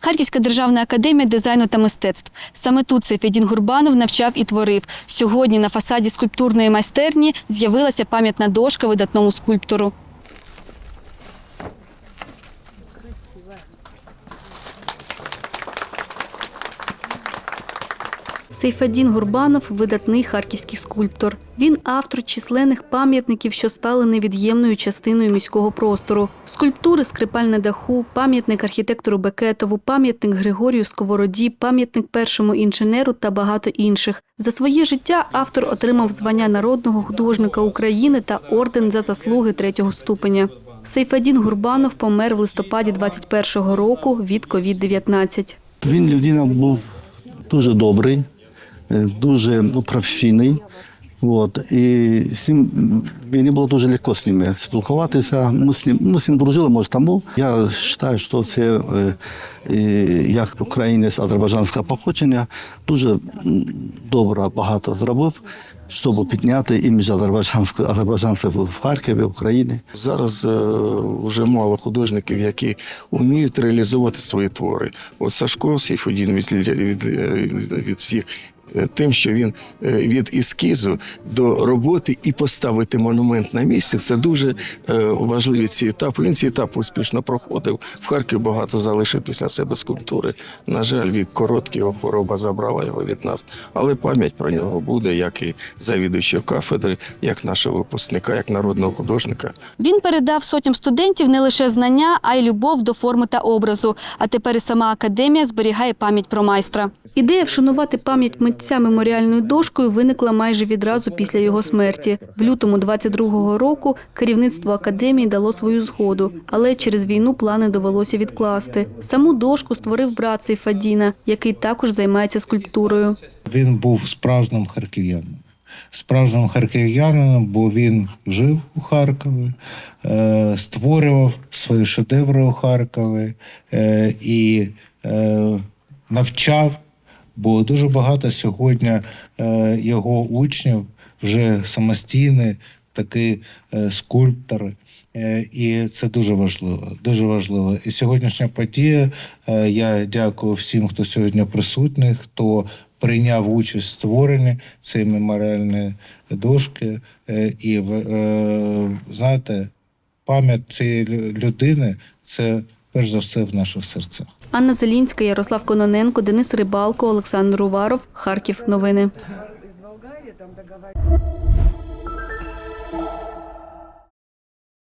Харківська державна академія дизайну та мистецтв. Саме тут Сефідін Гурбанов навчав і творив. Сьогодні на фасаді скульптурної майстерні з'явилася пам'ятна дошка видатному скульптору. Сейфадін Гурбанов видатний харківський скульптор. Він автор численних пам'ятників, що стали невід'ємною частиною міського простору. Скульптури скрипаль на даху, пам'ятник архітектору Бекетову, пам'ятник Григорію Сковороді, пам'ятник першому інженеру та багато інших. За своє життя автор отримав звання народного художника України та орден за заслуги третього ступеня. Сейфадін Гурбанов помер в листопаді 21-го року від COVID-19. Він людина був дуже добрий, дуже ну, професійний. От, і ним, мені було дуже легко з ними спілкуватися. Ми з ним, ми з ним дружили, може, тому. Я вважаю, що це е, е, як українець азербайджанського походження, дуже добре багато зробив, щоб підняти імідж азербайджанців в Харкові, в Україні. Зараз е, вже мало художників, які вміють реалізувати свої твори. От Сашко Сейфудін від, від, від всіх. Е, Тим, що він е, від ескізу до роботи і поставити монумент на місці, це дуже е, важливі ці етапи. Він ці етапи успішно проходив. В Харкові багато залишив після себе скульптури. На жаль, вік короткий, його хвороба забрала його від нас. Але пам'ять про нього буде, як і завідуючого кафедри, як нашого випускника, як народного художника. Він передав сотням студентів не лише знання, а й любов до форми та образу. А тепер і сама академія зберігає пам'ять про майстра. Ідея вшанувати пам'ять митця меморіальною дошкою виникла майже відразу після його смерті. В лютому 22-го року керівництво академії дало свою згоду, але через війну плани довелося відкласти. Саму дошку створив брат Сейфадіна, який також займається скульптурою. Він був справжнім харків'янином. Справжнім харків'янином, бо він жив у Харкові, е, створював свої шедеври у Харкові е, і е, навчав, бо дуже багато сьогодні е, його учнів вже самостійні такі е, скульптори. Е, І це дуже важливо. Дуже важливо. І сьогоднішня подія. Я дякую всім, хто сьогодні присутній, хто прийняв участь в створенні цієї меморіальної дошки. І знаєте, пам'ять цієї людини це перш за все в наших серцях. Анна Зелінська, Ярослав Кононенко, Денис Рибалко, Олександр Уваров. Харків. Новини.